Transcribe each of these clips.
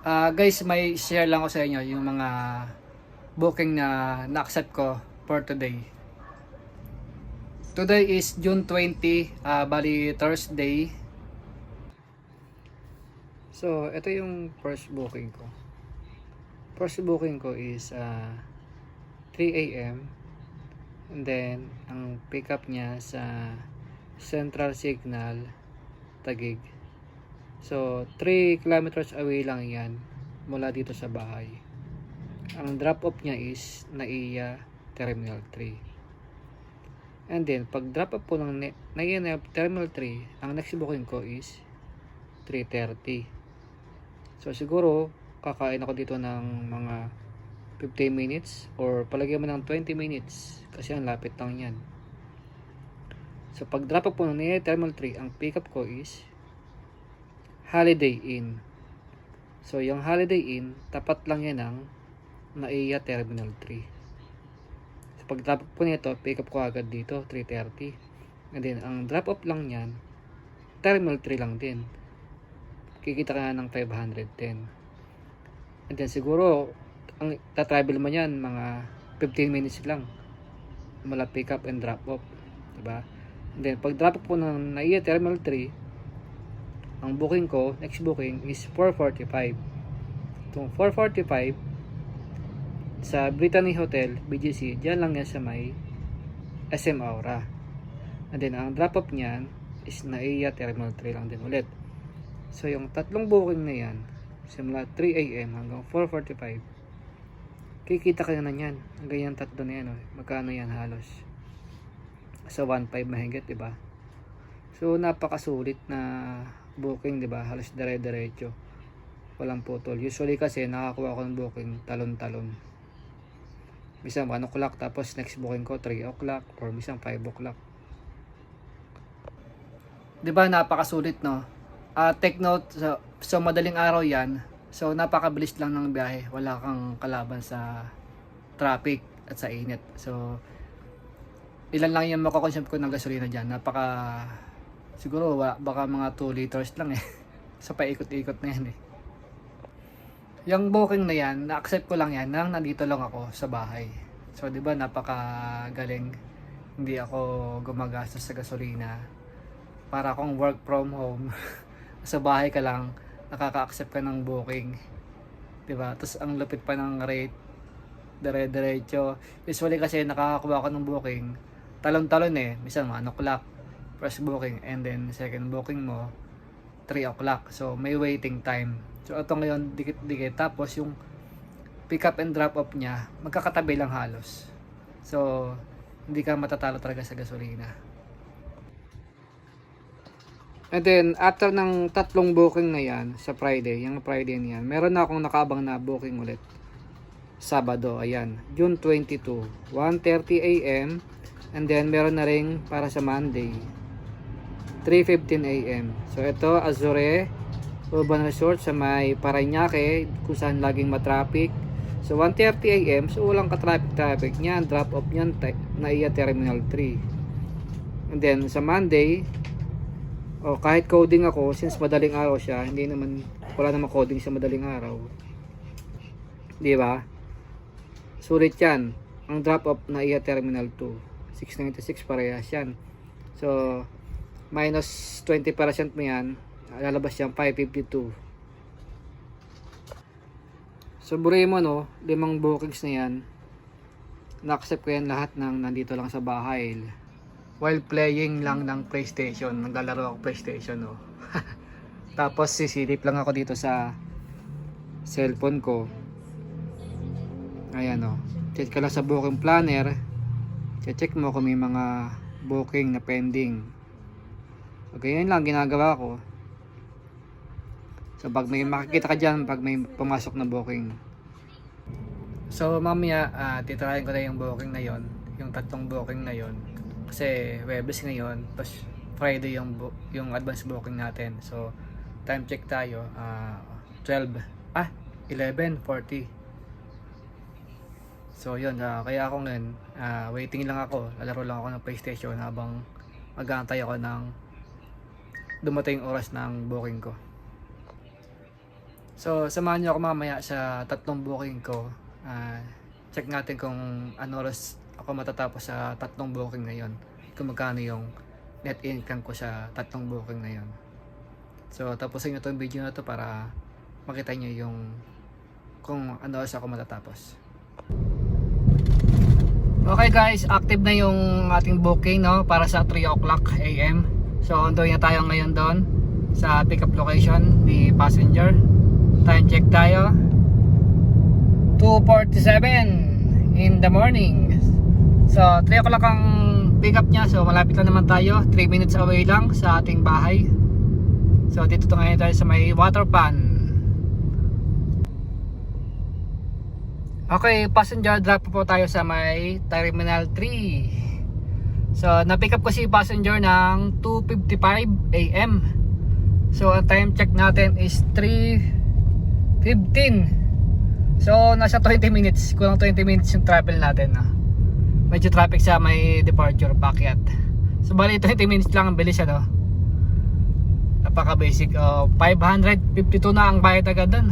Ah, guys, may share lang ko sa inyo yung mga booking na na-accept ko for today. Today is June 20, ah, bali Thursday. So, ito yung first booking ko. First booking ko is ah, 3 a.m. And then, ang pick up niya sa Central Signal, Tagig. So, 3 kilometers away lang yan mula dito sa bahay. Ang drop off niya is Naiya Terminal 3. And then, pag drop off po ng Naiya Terminal 3, ang next booking ko is 3.30. So, siguro, kakain ako dito ng mga 15 minutes or palagyan mo ng 20 minutes kasi ang lapit lang yan. So, pag drop off po ng Naiya Terminal 3, ang pick up ko is Holiday Inn. So, yung Holiday Inn, tapat lang yan ng Naiya Terminal 3. So, pag drop po nito, pick up ko agad dito, 3.30. And then, ang drop off lang yan, Terminal 3 lang din. Kikita ka na ng 510. And then, siguro, ang tatravel mo yan, mga 15 minutes lang. Mula pick up and drop off. Diba? And then, pag drop off po ng Naiya Terminal 3, ang booking ko, next booking is 445. Itong 445 sa Brittany Hotel, BGC, dyan lang yan sa may SM Aura. And then, ang drop off niyan is Naiya Terminal 3 lang din ulit. So, yung tatlong booking na yan, simula 3 a.m. hanggang 4.45, kikita ka na yan. Ganyan tatlo na yan, oh. magkano yan halos? Sa 1.5 mahigit, diba? So, napakasulit na booking, di ba? Halos dire-diretso. Walang putol. Usually kasi nakakuha ko ng booking talon-talon. Minsan 1 o'clock tapos next booking ko 3 o'clock or minsan 5 o'clock. Di ba napakasulit no? Ah, take note, so, so madaling araw yan. So napakabilis lang ng biyahe. Wala kang kalaban sa traffic at sa init. So ilan lang yung makokonsume ko ng gasolina dyan. Napaka siguro baka mga 2 liters lang eh. so paikot-ikot na yan eh. Yung booking na yan, na-accept ko lang yan nang nandito lang ako sa bahay. So 'di ba napakagaling. Hindi ako gumagastos sa gasolina. Para akong work from home. sa bahay ka lang, nakaka-accept ka ng booking. 'Di ba? Tapos ang lupit pa ng rate. Dire-diretso. Usually kasi nakakakuha ko ng booking. Talon-talon eh. Minsan 1 o'clock first booking and then second booking mo 3 o'clock. So may waiting time. So ito ngayon dikit-dikit tapos yung pick up and drop off niya magkakatabi lang halos. So hindi ka matatalo talaga sa gasolina. And then after ng tatlong booking na yan sa Friday, yung Friday na yan, meron na akong nakabang na booking ulit. Sabado, ayan, June 22, 1.30 a.m. And then meron na ring para sa Monday, 3.15 a.m. So ito, Azure Urban Resort sa may Parañaque kung saan laging matraffic. So 1.30 a.m. So walang ka-traffic-traffic niyan. Drop off niyan Naiya Terminal 3. And then sa Monday, oh, kahit coding ako, since madaling araw siya, hindi naman, wala naman coding sa madaling araw. Di ba? Sulit yan. Ang drop off Naiya Terminal 2. 696 parehas yan. So, minus 20% mo yan, lalabas yan 552. So, buray mo no, limang bookings na yan, na-accept ko yan lahat ng nandito lang sa bahay. While playing lang ng PlayStation, naglalaro ako PlayStation no. Tapos sisilip lang ako dito sa cellphone ko. Ayan o. Check ka lang sa booking planner. Check mo kung may mga booking na pending. So, ganyan lang ginagawa ko. So, pag may makikita ka dyan, pag may pumasok na booking. So, mamaya, uh, titirahin ko na yung booking na yon Yung tatlong booking na yon Kasi, Webes ngayon, tapos Friday yung, yung advance booking natin. So, time check tayo. ah 12. Ah, 11.40. So, yun. ah, kaya ako ngayon, ah, waiting lang ako. Lalaro lang ako ng PlayStation habang mag-aantay ako ng dumating oras ng booking ko. So, samahan niyo ako mamaya sa tatlong booking ko. Ah, check natin kung ano oras ako matatapos sa tatlong booking na yon. Kung magkano yung net income ko sa tatlong booking na yon. So, tapusin niyo tong video na to para makita niyo yung kung ano oras ako matatapos. Okay guys, active na yung ating booking no para sa 3 o'clock AM. So, ondoy na tayo ngayon doon sa pickup location ni passenger. Time check tayo. 2.47 in the morning. So, 3 o'clock ang pickup niya. So, malapit lang naman tayo. 3 minutes away lang sa ating bahay. So, dito to ngayon tayo sa may water pan. Okay, passenger drop po tayo sa may Terminal 3. So, na-pick up ko si passenger ng 2.55 AM. So, ang time check natin is 3.15. So, nasa 20 minutes. Kulang 20 minutes yung travel natin. No? Medyo traffic sa may departure packet. So, bali 20 minutes lang ang bilis ano. Napaka basic. Oh, 552 na ang bayad agad doon.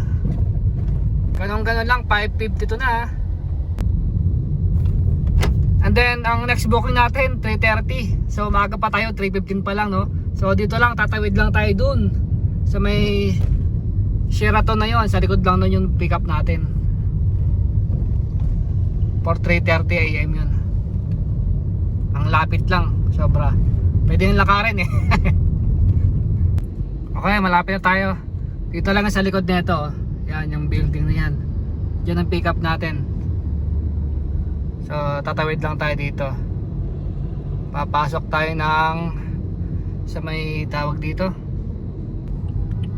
Ganon ganon lang, 552 na. ah. And then, ang next booking natin, 3.30. So, maaga pa tayo, 3.15 pa lang, no? So, dito lang, tatawid lang tayo dun. Sa may Sheraton na yon sa likod lang nun yung pick up natin. For 3.30 AM yun. Ang lapit lang, sobra. Pwede nang lakarin eh. okay, malapit na tayo. Dito lang sa likod nito. oh. Yan, yung building na yan. Diyan ang pick up natin. So, tatawid lang tayo dito. Papasok tayo ng sa may tawag dito.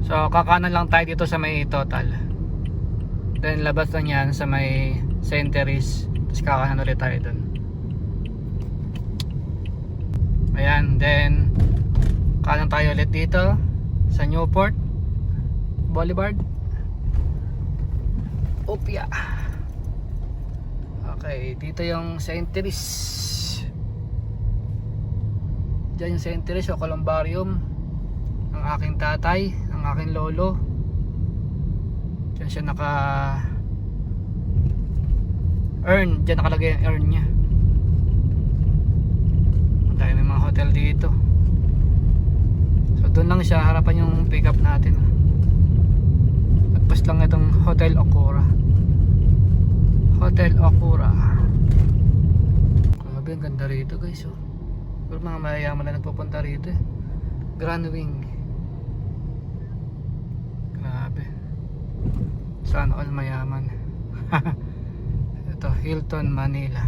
So, kakanan lang tayo dito sa may total. Then, labas lang yan sa may centeries. Tapos kakanan ulit tayo dun. Ayan, then kanan tayo ulit dito sa Newport Boulevard. Opia. Okay, dito yung centeries. Diyan yung centeries o columbarium ng aking tatay, ng aking lolo. Diyan siya naka earn, diyan nakalagay yung earn niya. Ang dami may mga hotel dito. So doon lang siya, harapan yung pick up natin. Lagpas lang itong Hotel Okura. Hotel Okura. Grabe, ang ganda rito guys. Oh. Pero mga mayayaman na nagpupunta rito eh. Grand Wing. Grabe. Sana all mayaman. Ito, Hilton, Manila.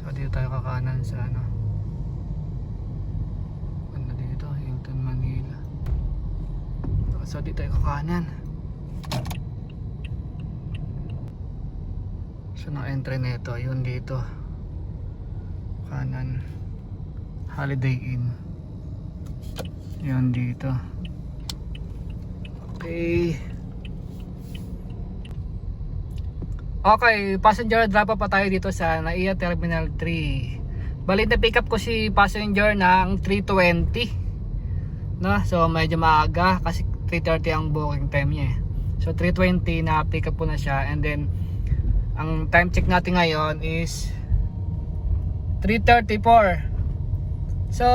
So dito tayo kakanan sa ano. Ganda dito, Hilton, Manila. So dito tayo kakanan. So na entry nito, yun dito. Kanan. Holiday Inn. Yun dito. Okay. Okay, passenger drop pa tayo dito sa NAIA Terminal 3. Bali na pick up ko si passenger ng 320. No? So medyo maaga kasi 3.30 ang booking time niya. eh. So 3.20 na pick up ko na siya and then ang time check natin ngayon is 3.34. So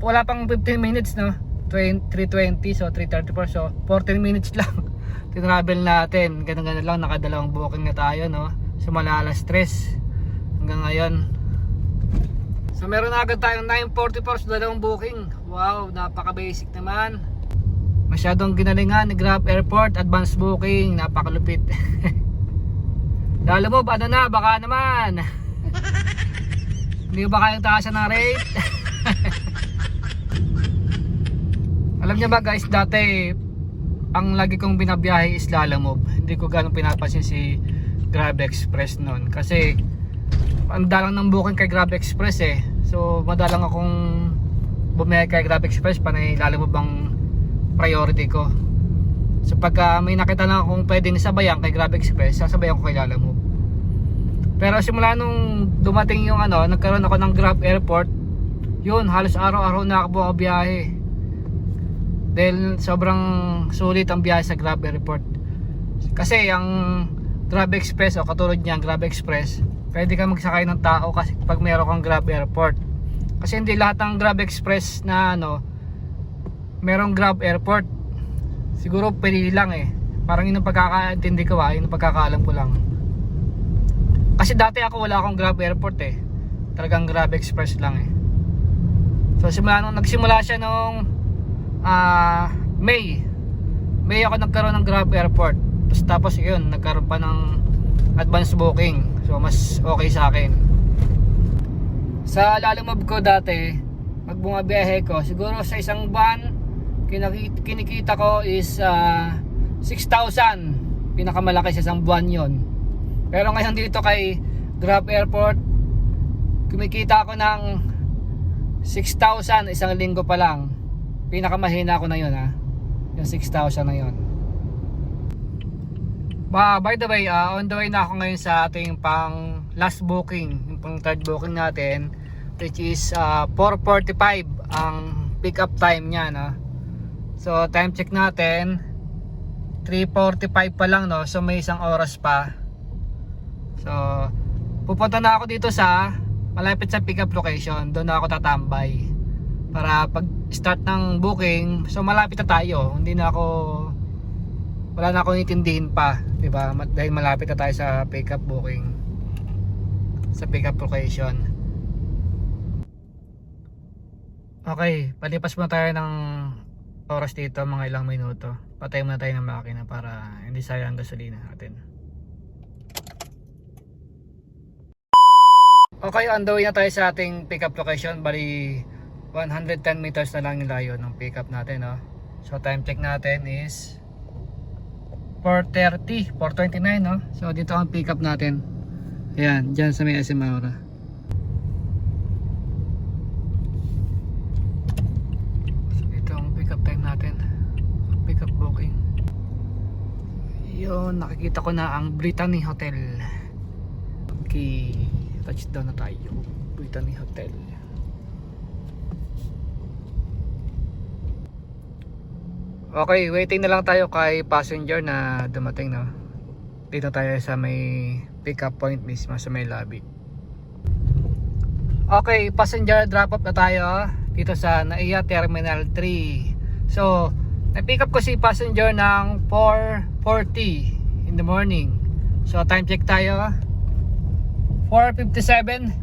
wala pang 15 minutes no. 20 3.20 so 3.34 so 14 minutes lang tinravel natin. Ganun ganun lang nakadalawang booking na tayo no? So malalas stress hanggang ngayon. So meron na agad tayong 9.44 sa dalawang booking. Wow napaka basic naman. Masyadong ginalingan ni Grab Airport advance booking napakalupit lalo mo ano na baka naman hindi ba kayang taasan ng rate alam niyo ba guys dati ang lagi kong binabiyahe is Lalamove. Hindi ko ganong pinapansin si Grab Express noon. Kasi, ang dalang ng booking kay Grab Express eh. So, madalang akong bumiyahe kay Grab Express panay Lalamove ang priority ko. So, pagka may nakita lang akong pwedeng sabayan kay Grab Express, sasabayan ko kay Lalamove. Pero simula nung dumating yung ano, nagkaroon ako ng Grab Airport, yun, halos araw-araw na ako bumabiyahe. Dahil sobrang sulit ang biyahe sa Grab Airport. Kasi ang Grab Express o katulad niyan Grab Express, pwede ka magsakay ng tao kasi pag meron kang Grab Airport. Kasi hindi lahat ng Grab Express na ano, merong Grab Airport. Siguro pwede lang eh. Parang yun ang pagkakaintindi ko ah, yun ang pagkakaalam ko lang. Kasi dati ako wala akong Grab Airport eh. Talagang Grab Express lang eh. So simula nung nagsimula siya nung ah May. May ako nagkaroon ng Grab Airport. Tapos, tapos yun, nagkaroon pa ng advance booking. So mas okay sa akin. Sa lalamove ko dati, pag bumabiyahe ko, siguro sa isang buwan, kinaki- kinikita ko is ah, 6,000. Pinakamalaki sa isang buwan yon. Pero ngayon dito kay Grab Airport, kumikita ako ng 6,000 isang linggo pa lang. Pinakamahina ko na yun ha. Yung 6,000 na yun. Ba, by the way, ah, on the way na ako ngayon sa ating pang last booking, yung pang third booking natin, which is ah, 4.45 ang pick up time niya, no? So, time check natin, 3.45 pa lang, no? So, may isang oras pa. So, pupunta na ako dito sa malapit sa pick up location. Doon na ako tatambay. Para pag start ng booking, so malapit na tayo. Hindi na ako wala na akong itindihin pa, 'di ba? Dahil malapit na tayo sa pick up booking. Sa pick up location. Okay, palipas muna tayo ng oras dito, mga ilang minuto. Patay muna tayo ng makina para hindi sayang ang gasolina natin. Okay, on the way na tayo sa ating pickup location. Bali, 110 meters na lang yung layo ng pickup natin, no? So, time check natin is 4.30, 4.29, no? So, dito ang pickup natin. Ayan, dyan sa may SM Aura. So, ito ang pickup time natin. Pickup booking. Yun, nakikita ko na ang Brittany Hotel. Okay, touchdown na tayo. Brittany Hotel. Okay, waiting na lang tayo kay passenger na dumating no. Dito tayo sa may pick up point mismo sa may lobby. Okay, passenger drop off na tayo dito sa Naiya Terminal 3. So, na-pick up ko si passenger ng 4.40 in the morning. So, time check tayo. 4.57.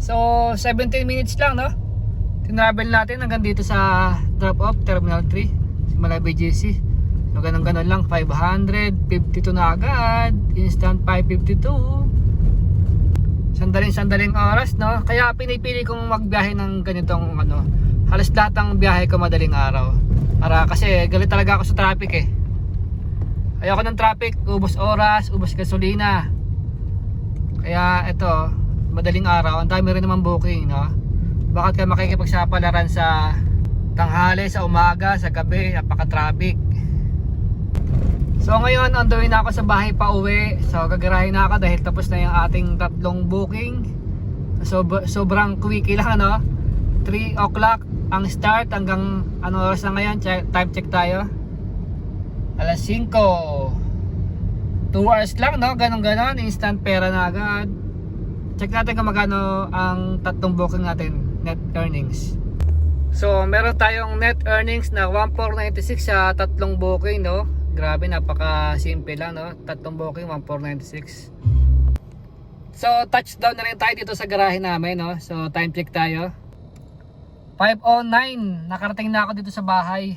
So, 17 minutes lang, no? Tinravel natin hanggang dito sa drop off, Terminal 3. Simula BGC. So, ganun ganun lang. 552 na agad. Instant 552 sandaling sandaling oras no kaya pinipili kong magbiyahe ng ganitong ano halos lahat biyahe ko madaling araw para kasi galit talaga ako sa traffic eh. Ayoko ng traffic. Ubos oras ubos gasolina. Kaya ito madaling araw. Ang dami rin naman booking no? Bakit ka makikipagsapalaran sa tanghali sa umaga sa gabi? Napaka traffic So ngayon, on the na ako sa bahay pa uwi. So gagarahin na ako dahil tapos na yung ating tatlong booking. So sobrang quickie lang ano. 3 o'clock ang start hanggang ano oras na ngayon? Check, time check tayo. Alas 5. 2 hours lang no, ganon ganon. Instant pera na agad. Check natin kung magkano ang tatlong booking natin net earnings. So meron tayong net earnings na 1496 sa tatlong booking no. Grabe, napaka simple lang, no? Tatlong booking, 1496. So, touchdown na rin tayo dito sa garahe namin, no? So, time check tayo. 5.09, nakarating na ako dito sa bahay.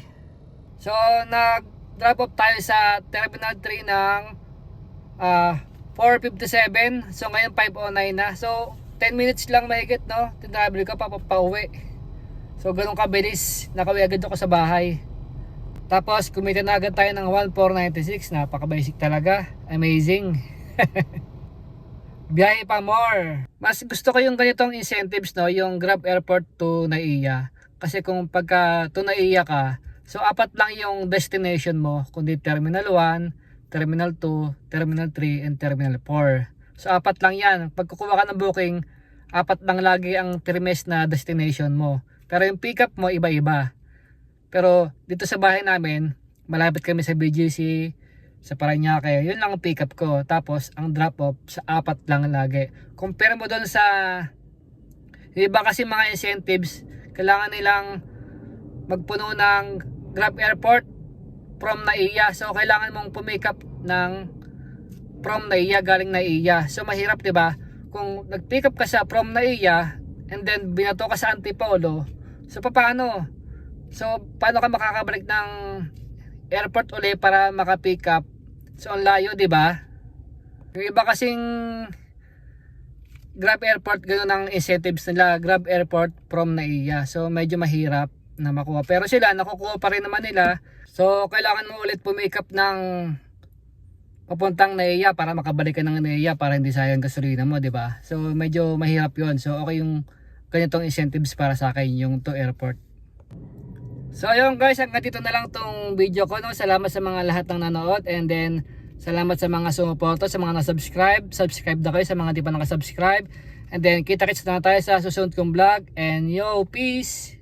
So, nag-drop off tayo sa Terminal 3 ng ah 4.57. So, ngayon 5.09 na. So, 10 minutes lang mahigit, no? Tinravel ko pa pauwi. So, ganun kabilis. Nakauwi agad ako sa bahay. Tapos kumita na agad tayo ng 1496. Napaka basic talaga. Amazing. Biyahe pa more. Mas gusto ko yung ganitong incentives no, yung Grab Airport to Naiya. Kasi kung pagka to Naiya ka, so apat lang yung destination mo, kundi Terminal 1, Terminal 2, Terminal 3, and Terminal 4. So apat lang yan. Pag kukuha ka ng booking, apat lang lagi ang trimest na destination mo. Pero yung pick up mo iba-iba. Pero dito sa bahay namin, malapit kami sa BGC, sa Paranaque, yun lang ang pick up ko. Tapos ang drop off sa apat lang lagi. Compare mo doon sa iba kasi mga incentives, kailangan nilang magpuno ng Grab Airport from Naiya. So kailangan mong pumick up ng from Naiya galing Naiya. So mahirap 'di ba? Kung nag-pick up ka sa from Naiya and then binato ka sa Antipolo, so paano? So paano ka makakabalik ng airport uli para maka-pick up? So ang layo 'di ba? Yung iba kasing Grab Airport ganun ang incentives nila. Grab Airport from Naiya. So medyo mahirap na makuha. Pero sila nakukuha pa rin naman nila. So kailangan mo ulit pumick up ng papuntang Naiya para makabalik ka ng Naiya para hindi sayang gasolina mo, 'di ba? So medyo mahirap 'yon. So okay yung ganitong incentives para sa akin yung to airport. So ayun guys, hanggang dito na lang tong video ko. No? Salamat sa mga lahat ng nanood and then salamat sa mga sumuporto, sa mga na-subscribe. Subscribe na kayo sa mga di pa nakasubscribe. And then kita-kits na tayo sa susunod kong vlog. And yo, peace!